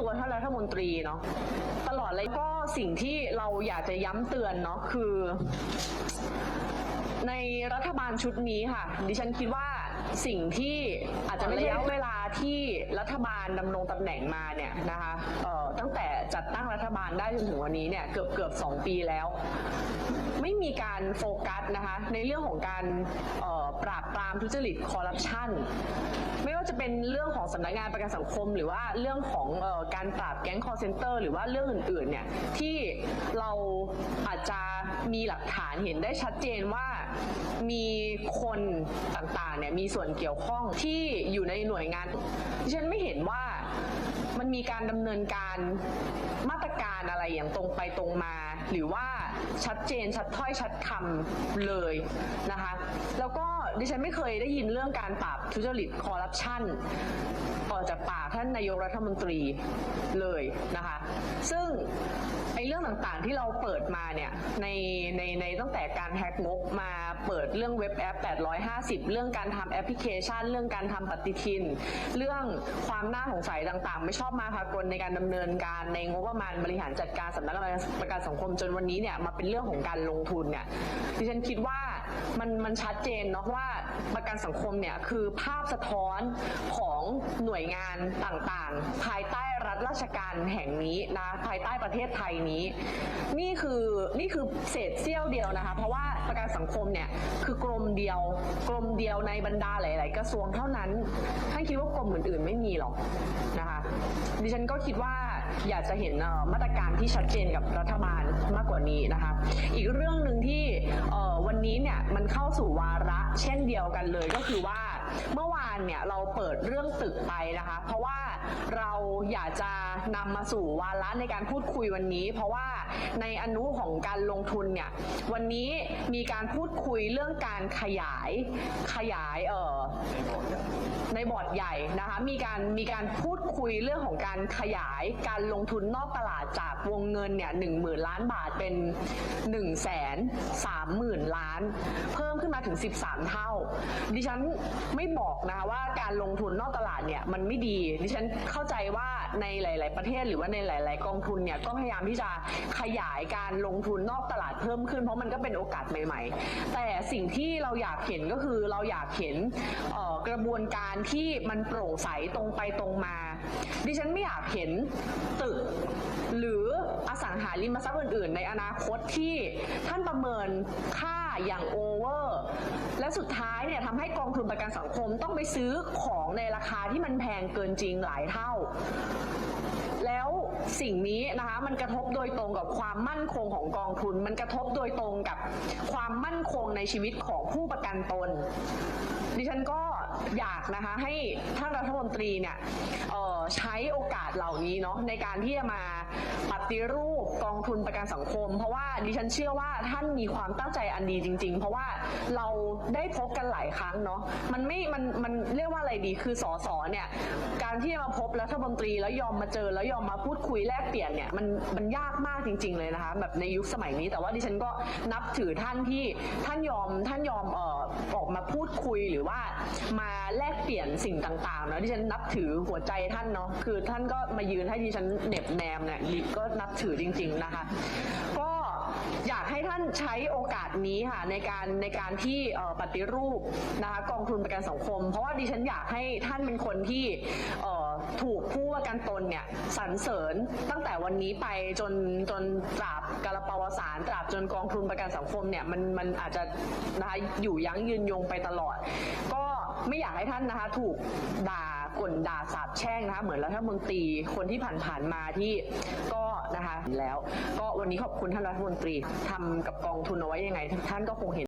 ตัวท่านรัฐมนตรีเนาะตลอดเลยก็สิ่งที่เราอยากจะย้ำเตือนเนาะคือ ในรัฐบาลชุดนี้ค่ะ ดิฉันคิดว่าสิ่งที่อาจจะไม่ระยะเวลาที่รัฐบาลดำรงตำแหน่งมาเนี่ยนะคะเอ่อตั้งแต่ จัดตั้งรัฐบาลได้จนถึงวันนี้เนี่ยเกือบเกือบสองปีแล้ว ไม่มีการโฟกัสนะคะในเรื่องของการปราบปรามทุจริตคอร์รัปชันไม่ว่าจะเป็นเรื่องของสำนักงานประกันสังคม หรือว่าเรื่องของอการปราบแก๊งคอร์เซนเตอร์หรือว่าเรื่องอื่นๆเนี่ยที่เรา มีหลักฐานเห็นได้ชัดเจนว่ามีคนต่างๆเนี่ยมีส่วนเกี่ยวข้องที่อยู่ในหน่วยงานดิฉันไม่เห็นว่ามันมีการดำเนินการมาตรการอะไรอย่างตรงไปตรงมา หรือว่าชัดเจนชัดถ้อยชัดคำเลยนะคะ แล้วก็ ดิฉันไม่เคยได้ยินเรื่องการปราบทุจริตคอร์รัปชันออกจากปากท่านนายกรัฐมนตรีเลยนะคะ ซึ่งไอ้เรื่องต่างๆที่เราเปิดมาเนี่ยในในในตั้งแต่การแฮกงบมาเปิดเรื่องเว็บแอป 850 เรื่องการทำแอปพลิเคชัน เรื่องการทำปฏิทิน เรื่องความน่าสงสัยต่างๆ ไม่ชอบมาพากลในการดำเนินการในงบประมาณบริหารจัดการสำนักงานประกันสังคมจนวันนี้เนี่ยมาเป็นเรื่องของการลงทุนเนี่ยดิฉันคิดว่า มันมันชัดเจนเนาะว่าประกันสังคมเนี่ยคือภาพสะท้อนของหน่วยงานต่างๆ ภายใต้รัฐราชการแห่งนี้นะภายใต้ประเทศไทยนี้ นี่คือนี่คือเศษเสี้ยวเดียวนะคะ เพราะว่าประกันสังคมเนี่ยคือกรมเดียวกรมเดียวในบรรดาหลาย ๆ กระทรวงเท่านั้นท่านคิดว่ากรมอื่นๆไม่มีหรอกนะคะ ดิฉันก็คิดว่า อยากจะเห็นมาตรการที่ชัดเจนกับรัฐบาลมากกว่านี้นะคะ อีกเรื่องหนึ่งที่วันนี้เนี่ยมันเข้าสู่วาระเช่นเดียวกันเลยก็คือว่าเมื่อวานเนี่ยเราเปิดเรื่องตึกไปนะคะ เพราะว่าเราอยากจะนำมาสู่วาระในการพูดคุยวันนี้ เพราะว่าในอนุของการลงทุนเนี่ยวันนี้มีการพูดคุยเรื่องการขยายขยายเอ่อ ในบอร์ดใหญ่นะคะ มีการมีการพูดคุยเรื่องของการขยายการลงทุนนอกตลาดจากวงเงินเนี่ยหนึ่งหมื่นล้านบาทเป็น1นึ่งแสนสามหมื่นล้าน เพิ่มขึ้นมาถึง 13 เท่า ดิฉันไม่บอกนะคะว่าการลงทุนนอกตลาดเนี่ยมันไม่ดี ดิฉันเข้าใจว่าในหลาย ๆ ประเทศหรือว่าในหลาย ๆ กองทุนเนี่ยก็พยายามที่จะขยายการลงทุนนอกตลาดเพิ่มขึ้น เพราะมันก็เป็นโอกาสใหม่ ๆ แต่สิ่งที่เราอยากเห็นก็คือเราอยากเห็น กระบวนการที่มันโปร่งใสตรงไปตรงมา ดิฉันไม่อยากเห็นตึก หรืออสังหาริมทรัพย์อื่นๆ ในอนาคตที่ท่านประเมินค่าอย่างโอเวอร์ และสุดท้ายเนี่ยทำให้กองทุนประกันสังคมต้องไปซื้อของในราคาที่มันแพงเกินจริงหลายเท่าแล้วสิ่งนี้นะคะมันกระทบโดยตรงกับความมั่นคงของกองทุน มันกระทบโดยตรงกับความมั่นคงในชีวิตของผู้ประกันตน ดิฉันก็ อยากนะคะให้ท่านรัฐมนตรีเนี่ยใช้โอกาสเหล่านี้เนาะในการที่จะมา ฏิรูปกองทุนประกันสังคม เพราะว่าดิฉันเชื่อว่าท่านมีความตั้งใจอันดีจริง ๆ เพราะว่าเราได้พบกันหลายครั้งเนาะมันไม่มันมันเรียกว่าอะไรดีคือสอสอเนี่ยการที่จะมาพบรัฐมนตรีแล้วยอมมาเจอแล้วยอมมาพูดคุยแลกเปลี่ยนเนี่ยมันมันยากมากจริง ๆ เลยนะคะแบบในยุคสมัยนี้แต่ว่าดิฉันก็นับถือท่านที่ท่านยอมท่านยอมเอ่อออกมาพูดคุยหรือว่ามาแลกเปลี่ยนสิ่งต่างๆเนาะดิฉันนับถือหัวใจท่านเนาะคือท่านก็มายืนให้ดิฉันเหน็บแนมเนี่ยดิก็นับถือจริง ๆนะคะ ก็อยากให้ท่านใช้โอกาสนี้ค่ะในการในการที่ปฏิรูปนะคะกองทุนประกันสังคม เพราะว่าดิฉันอยากให้ท่านเป็นคนที่ถูกผู้ประกันตนเนี่ยสรรเสริญตั้งแต่วันนี้ไปจนจนตราบกาลปวสารตราบจนกองทุนประกันสังคมเนี่ยมันมันอาจจะนะคะอยู่ยั้งยืนยงไปตลอด ก็ไม่อยากให้ท่านนะคะถูกด่า กลด่าสาบแช่งนะคะเหมือนรัฐมนตรีคนที่ผ่านๆมาที่ก็นะคะแล้ว ก็วันนี้ขอบคุณท่านรัฐมนตรีทำกับกองทุนเอาไว้ยังไง ท่านก็คงเห็น